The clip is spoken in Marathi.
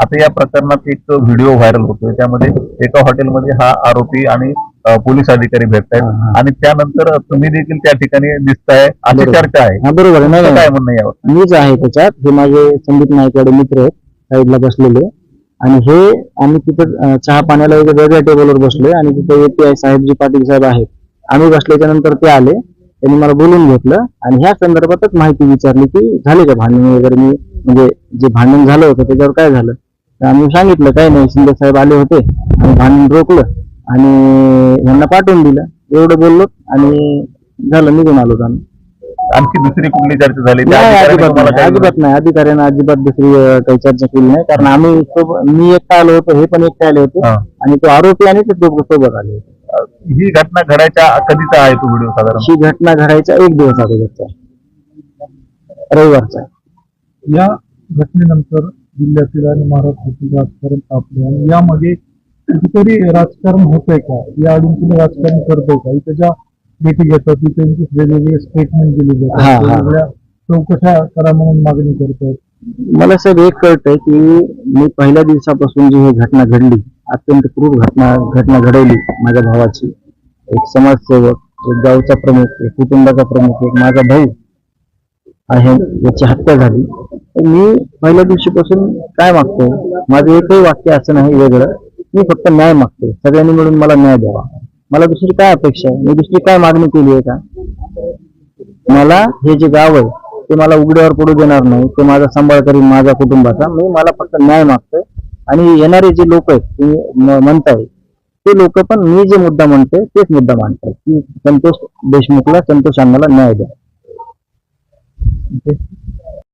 आता या प्रकरणात एक व्हिडिओ व्हायरल होतोय. त्यामध्ये एका हॉटेलमध्ये हा आरोपी आणि पोलीस अधिकारी भेटत. आहेत आणि त्यानंतर तुम्ही देखील त्या ठिकाणी दिसताय. अशी. चर्चा आहे. हा बरोबर आहे. काय म्हणणं यावर? मीच आहे त्याच्यात. हे माझे संदीप नायकवाडे मित्र आहेत. साईडला बसलेले आणि हे आम्ही तिथं चहा पाण्याला वेगळ्या टेबलवर बसलोय. आणि तिथे एपीआय साहेब जी पाटील साहेब आहेत. आम्ही बसल्याच्या नंतर ते आले. त्यांनी मला बोलून घेतलं आणि ह्या संदर्भातच माहिती विचारली की झाले का भांडण वगैरे मी म्हणजे जे भांडण झालं होतं त्याच्यावर काय झालं? तर आम्ही सांगितलं काही नाही शिंदे साहेब आले होते आणि भांडण रोखलं आणि यांना पाठवून दिलं. एवढं बोललो आणि झालं निघून आलो आम्ही. आणखी दुसरी कुठली चर्चा झाली? नाही अजिबात नाही काय अजिबात नाही. अधिकाऱ्यांना अजिबात दुसरी काही चर्चा केली नाही. कारण आम्ही मी एकटा आलो होतो हे पण एकटे आले होते. आणि तो आरोपी आणि ते दोघं सोबत आले होते. ही घटना घडायच्या कधीचा आहे तो व्हिडिओ साधारण ही घटना घडायचा एक दिवस अगोदरचा. रविवारचा. या घटनेनंतर जिल्ह्यातील आणि महाराष्ट्रातील राजकारण तापले आणि यामध्ये कुठेतरी राजकारण होतंय का या अडून कुणी राजकारण करतोय का त्याच्या भेटी घेतात ती त्यांची वेगवेगळे स्टेटमेंट दिले हा, जातात हा. वेगवेगळ्या चौकशा करा म्हणून मागणी करतात मला साहेब एक कळतंय की मी पहिल्या दिवसापासून जी ही घटना घडली अत्यंत क्रूर घटना घटना घडवली माझ्या भावाची. एक समाजसेवक एक गावचा प्रमुख एक कुटुंबाचा प्रमुख एक माझा भाऊ आहे याची हत्या झाली. तर मी पहिल्या दिवशीपासून काय मागतो? माझं एकही वाक्य असं नाही वेगळं. मी फक्त न्याय मागतो सगळ्यांनी मिळून मला न्याय द्यावा. मला दुसरी काय अपेक्षा आहे? मी दुसरी काय मागणी केली आहे का? मला हे जे गाव आहे ते मला उघड्यावर पडू देणार नाही. ते माझा सांभाळ करीन माझ्या कुटुंबाचा. मी मला फक्त न्याय मागतोय. आणि येणारे जे लोक आहेत तुम्ही म्हणताय ते लोक पण मी जे मुद्दा म्हणतोय तेच मुद्दा मांडताय. की संतोष देशमुखला संतोष अण्णाला न्याय द्या.